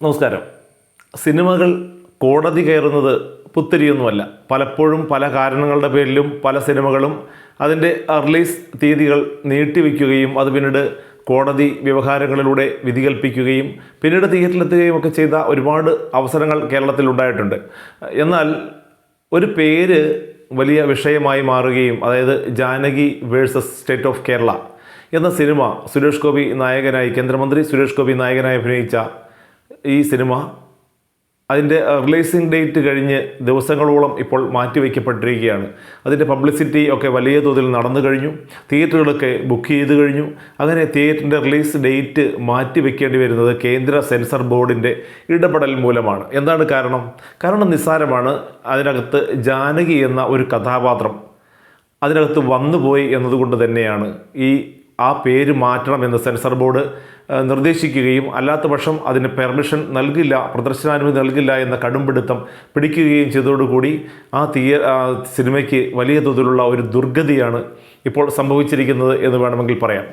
നമസ്കാരം. സിനിമകൾ കോടതി കയറുന്നത് പുത്തിരിയൊന്നുമല്ല. പലപ്പോഴും പല കാരണങ്ങളുടെ പേരിലും പല സിനിമകളും അതിന്റെ റിലീസ് തീയതികൾ നീട്ടിവെക്കുകയും അത് പിന്നീട് കോടതി വ്യവഹാരങ്ങളിലൂടെ വിധി കൽപ്പിക്കുകയും പിന്നീട് തിയേറ്ററിലെത്തുകയും ഒക്കെ ചെയ്ത ഒരുപാട് അവസരങ്ങൾ കേരളത്തിൽ ഉണ്ടായിട്ടുണ്ട്. എന്നാൽ ഒരു പേര് വലിയ വിഷയമായി മാറുകയും അതായത് Janaki versus state of Kerala എന്ന സിനിമ സുരേഷ് ഗോപി നായകനായി കേന്ദ്രമന്ത്രി സുരേഷ് ഗോപി നായകനായി അഭിനയിച്ച ഈ സിനിമ അതിന്റെ റിലീസിംഗ് ഡേറ്റ് കഴിഞ്ഞ് ദിവസങ്ങളോളം ഇപ്പോൾ മാറ്റിവെക്കപ്പെട്ടിരിക്കുകയാണ്. അതിന്റെ പബ്ലിസിറ്റി ഒക്കെ വലിയ തോതിൽ നടന്നു കഴിഞ്ഞു. തിയേറ്ററുകളൊക്കെ ബുക്ക് ചെയ്ത് കഴിഞ്ഞു. അങ്ങനെ തിയേറ്ററിന്റെ റിലീസ് ഡേറ്റ് മാറ്റിവെക്കേണ്ടി വരുന്നത് കേന്ദ്ര സെൻസർ ബോർഡിന്റെ ഇടപെടൽ മൂലമാണ്. എന്താണ് കാരണം? കാരണം നിസ്സാരമാണ്. അതിനകത്ത് ജാനകി എന്ന ഒരു കഥാപാത്രം അതിനകത്ത് വന്നുപോയി എന്നതുകൊണ്ട് തന്നെയാണ് ഈ ആ പേര് മാറ്റണം മാറ്റണമെന്ന് സെൻസർ ബോർഡ് നിർദ്ദേശിക്കുകയും അല്ലാത്ത പക്ഷം അതിന് പെർമിഷൻ നൽകില്ല പ്രദർശനാനുമതി നൽകില്ല എന്ന കടുംപിടുത്തം പിടിക്കുകയും ചെയ്തതോടുകൂടി ആ തീയ സിനിമയ്ക്ക് വലിയ തോതിലുള്ള ഒരു ദുർഗതിയാണ് ഇപ്പോൾ സംഭവിച്ചിരിക്കുന്നത് എന്ന് വേണമെങ്കിൽ പറയാം.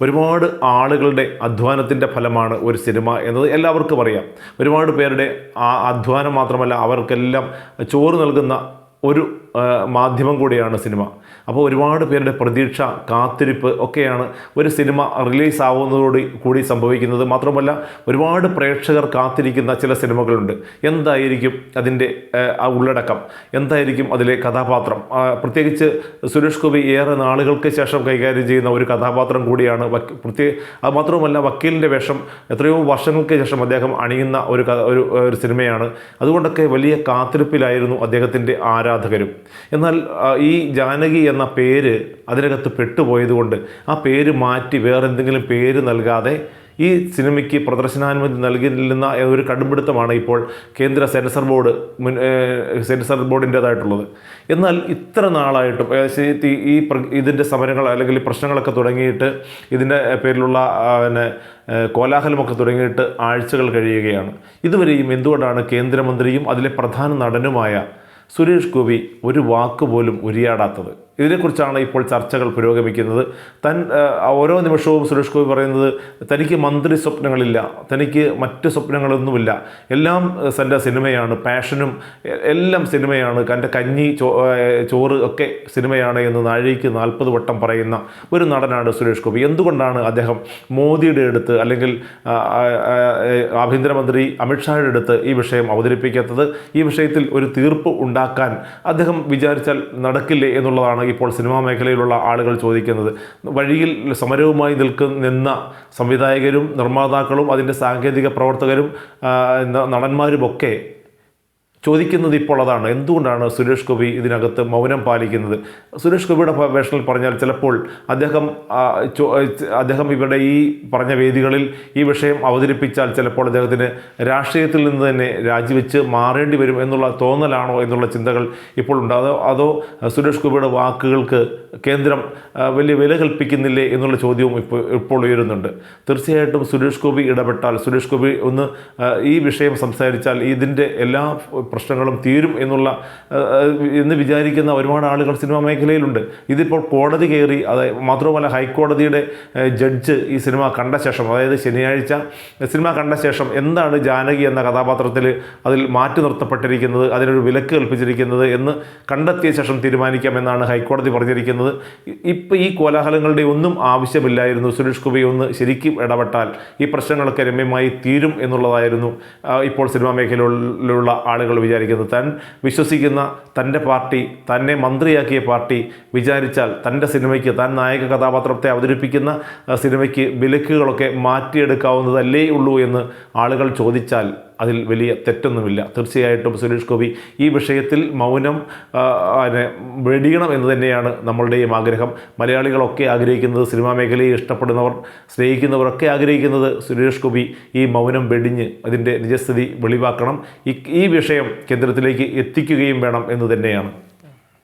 ഒരുപാട് ആളുകളുടെ അധ്വാനത്തിന്റെ ഫലമാണ് ഒരു സിനിമ എന്നത് എല്ലാവർക്കും അറിയാം. ഒരുപാട് പേരുടെ ആ അധ്വാനം മാത്രമല്ല അവർക്കെല്ലാം ചോറ് നൽകുന്ന ഒരു മാധ്യമം കൂടിയാണ് സിനിമ. അപ്പോൾ ഒരുപാട് പേരുടെ പ്രതീക്ഷ കാത്തിരിപ്പ് ഒക്കെയാണ് ഒരു സിനിമ റിലീസ് ആവുന്നതോട് കൂടി സംഭവിക്കുന്നത്. മാത്രമല്ല ഒരുപാട് പ്രേക്ഷകർ കാത്തിരിക്കുന്ന ചില സിനിമകളുണ്ട്. എന്തായിരിക്കും അതിന്റെ ഉള്ളടക്കം? എന്തായിരിക്കും അതിലെ കഥാപാത്രം? പ്രത്യേകിച്ച് സുരേഷ് ഗോപി ഏറെ നാളുകൾക്ക് ശേഷം കൈകാര്യം ചെയ്യുന്ന ഒരു കഥാപാത്രം കൂടിയാണ് പ്രത്യേക അത് മാത്രവുമല്ല വക്കീലിന്റെ വേഷം എത്രയോ വർഷങ്ങൾക്ക് ശേഷം അദ്ദേഹം അണിയുന്ന ഒരു ഒരു സിനിമയാണ്. അതുകൊണ്ടൊക്കെ വലിയ കാത്തിരിപ്പിലായിരുന്നു അദ്ദേഹത്തിന്റെ ആരാധകരും. എന്നാൽ ഈ ജാനകി എന്ന പേര് അതിനകത്ത് പെട്ടുപോയതുകൊണ്ട് ആ പേര് മാറ്റി വേറെന്തെങ്കിലും പേര് നൽകാതെ ഈ സിനിമയ്ക്ക് പ്രദർശനാനുമതി നൽകുന്നില്ലെന്ന ഒരു കടുംപിടുത്തമാണ് ഇപ്പോൾ കേന്ദ്ര സെൻസർ ബോർഡ് സെൻസർ ബോർഡിന്റേതായിട്ടുള്ളത്. എന്നാൽ ഇത്ര നാളായിട്ടും ഈ ഇതിന്റെ സമരങ്ങൾ അല്ലെങ്കിൽ പ്രശ്നങ്ങളൊക്കെ തുടങ്ങിയിട്ട് ഇതിന്റെ പേരിലുള്ള പിന്നെ കോലാഹലമൊക്കെ തുടങ്ങിയിട്ട് ആഴ്ചകൾ കഴിയുകയാണ്. ഇതുവരെയും എന്തുകൊണ്ടാണ് കേന്ദ്രമന്ത്രിയും അതിലെ പ്രധാന നടനുമായ സുരേഷ് ഗോപി ഒരു വാക്കുപോലും ഉരിയാടാത്തത്. ഇതിനെക്കുറിച്ചാണ് ഇപ്പോൾ ചർച്ചകൾ പുരോഗമിക്കുന്നത്. തൻ ഓരോ നിമിഷവും സുരേഷ് ഗോപി പറയുന്നത് തനിക്ക് മന്ത്രി സ്വപ്നങ്ങളില്ല തനിക്ക് മറ്റ് സ്വപ്നങ്ങളൊന്നുമില്ല. എല്ലാം തന്റെ സിനിമയാണ് പാഷനും എല്ലാം സിനിമയാണ്. തന്റെ കഞ്ഞി ചോറ് ഒക്കെ സിനിമയാണ് എന്ന് നാഴിക്ക് നാൽപ്പത് വട്ടം പറയുന്ന ഒരു നടനാണ് സുരേഷ് ഗോപി. എന്തുകൊണ്ടാണ് അദ്ദേഹം മോദിയുടെ അടുത്ത് അല്ലെങ്കിൽ ആഭ്യന്തരമന്ത്രി അമിത്ഷായുടെ അടുത്ത് ഈ വിഷയം അവതരിപ്പിക്കാത്തത്? ഈ വിഷയത്തിൽ ഒരു തീർപ്പ് ഉണ്ടാക്കാൻ അദ്ദേഹം വിചാരിച്ചാൽ നടക്കില്ലേ എന്നുള്ളതാണ് ഇപ്പോൾ സിനിമാ മേഖലയിലുള്ള ആളുകൾ ചോദിക്കുന്നത് വഴിയിൽ സമരവുമായി നിൽക്കുന്ന സംവിധായകരും നിർമ്മാതാക്കളും അതിന്റെ സാങ്കേതിക പ്രവർത്തകരും നടന്മാരുമൊക്കെ ചോദിക്കുന്നത് ഇപ്പോൾ അതാണ് എന്തുകൊണ്ടാണ് സുരേഷ് ഗോപി ഇതിനകത്ത് മൗനം പാലിക്കുന്നത്? സുരേഷ് ഗോപിയുടെ വേഷത്തിൽ പറഞ്ഞാൽ ചിലപ്പോൾ അദ്ദേഹം അദ്ദേഹം ഇവരുടെ ഈ പറഞ്ഞ വേദികളിൽ ഈ വിഷയം അവതരിപ്പിച്ചാൽ ചിലപ്പോൾ അദ്ദേഹത്തിന് രാഷ്ട്രീയത്തിൽ നിന്ന് തന്നെ രാജിവെച്ച് മാറേണ്ടി വരും എന്നുള്ള തോന്നലാണോ എന്നുള്ള ചിന്തകൾ ഇപ്പോൾ ഉണ്ട്. അതോ അതോ സുരേഷ് ഗോപിയുടെ വാക്കുകൾക്ക് കേന്ദ്രം വലിയ വില കൽപ്പിക്കുന്നില്ലേ എന്നുള്ള ചോദ്യവും ഇപ്പോൾ ഇപ്പോൾ ഉയരുന്നുണ്ട്. തീർച്ചയായിട്ടും സുരേഷ് ഗോപി ഇടപെട്ടാൽ സുരേഷ് ഗോപി ഒന്ന് ഈ വിഷയം സംസാരിച്ചാൽ ഇതിന്റെ എല്ലാ പ്രശ്നങ്ങളും തീരും എന്നുള്ള എന്ന് വിചാരിക്കുന്ന ഒരുപാട് ആളുകൾ സിനിമാ മേഖലയിലുണ്ട്. ഇതിപ്പോൾ കോടതി കയറി അതായത് മാത്രവുമല്ല ഹൈക്കോടതിയുടെ ജഡ്ജ് ഈ സിനിമ കണ്ട ശേഷം അതായത് ശനിയാഴ്ച സിനിമ കണ്ട ശേഷം എന്താണ് ജാനകി എന്ന കഥാപാത്രത്തിൽ അതിൽ മാറ്റി നിർത്തപ്പെട്ടിരിക്കുന്നത് അതിനൊരു വിലക്ക് കൽപ്പിച്ചിരിക്കുന്നത് എന്ന് കണ്ടെത്തിയ ശേഷം തീരുമാനിക്കാമെന്നാണ് ഹൈക്കോടതി പറഞ്ഞിരിക്കുന്നത്. ഇപ്പം ഈ കോലാഹലങ്ങളുടെ ഒന്നും ആവശ്യമില്ലായിരുന്നു. സുരേഷ് ഗോപി ഒന്ന് ശരിക്കും ഇടപെട്ടാൽ ഈ പ്രശ്നങ്ങളൊക്കെ രമ്യമായി തീരും എന്നുള്ളതായിരുന്നു ഇപ്പോൾ സിനിമാ മേഖലയിലുള്ള ആളുകൾ വിചാരിക്കുന്നത്. താൻ വിശ്വസിക്കുന്ന തന്റെ പാർട്ടി തന്നെ മന്ത്രിയാക്കിയ പാർട്ടി വിചാരിച്ചാൽ തന്റെ സിനിമയ്ക്ക് താൻ നായക കഥാപാത്രത്തെ അവതരിപ്പിക്കുന്ന സിനിമയ്ക്ക് വിലക്കുകളൊക്കെ മാറ്റിയെടുക്കാവുന്നതല്ലേ ഉള്ളൂ എന്ന് ആളുകൾ ചോദിച്ചാൽ അതിൽ വലിയ തെറ്റൊന്നുമില്ല. തീർച്ചയായിട്ടും സുരേഷ് ഗോപി ഈ വിഷയത്തിൽ മൗനം അതിനെ വെടിയണം എന്ന് തന്നെയാണ് നമ്മളുടെയും ആഗ്രഹം. മലയാളികളൊക്കെ ആഗ്രഹിക്കുന്നത് സിനിമാ മേഖലയെ ഇഷ്ടപ്പെടുന്നവർ സ്നേഹിക്കുന്നവരൊക്കെ ആഗ്രഹിക്കുന്നത് സുരേഷ് ഗോപി ഈ മൗനം വെടിഞ്ഞ് അതിന്റെ നിജസ്ഥിതി വെളിവാക്കണം. ഈ ഈ വിഷയം കേന്ദ്രത്തിലേക്ക് എത്തിക്കുകയും വേണം എന്ന് തന്നെയാണ്.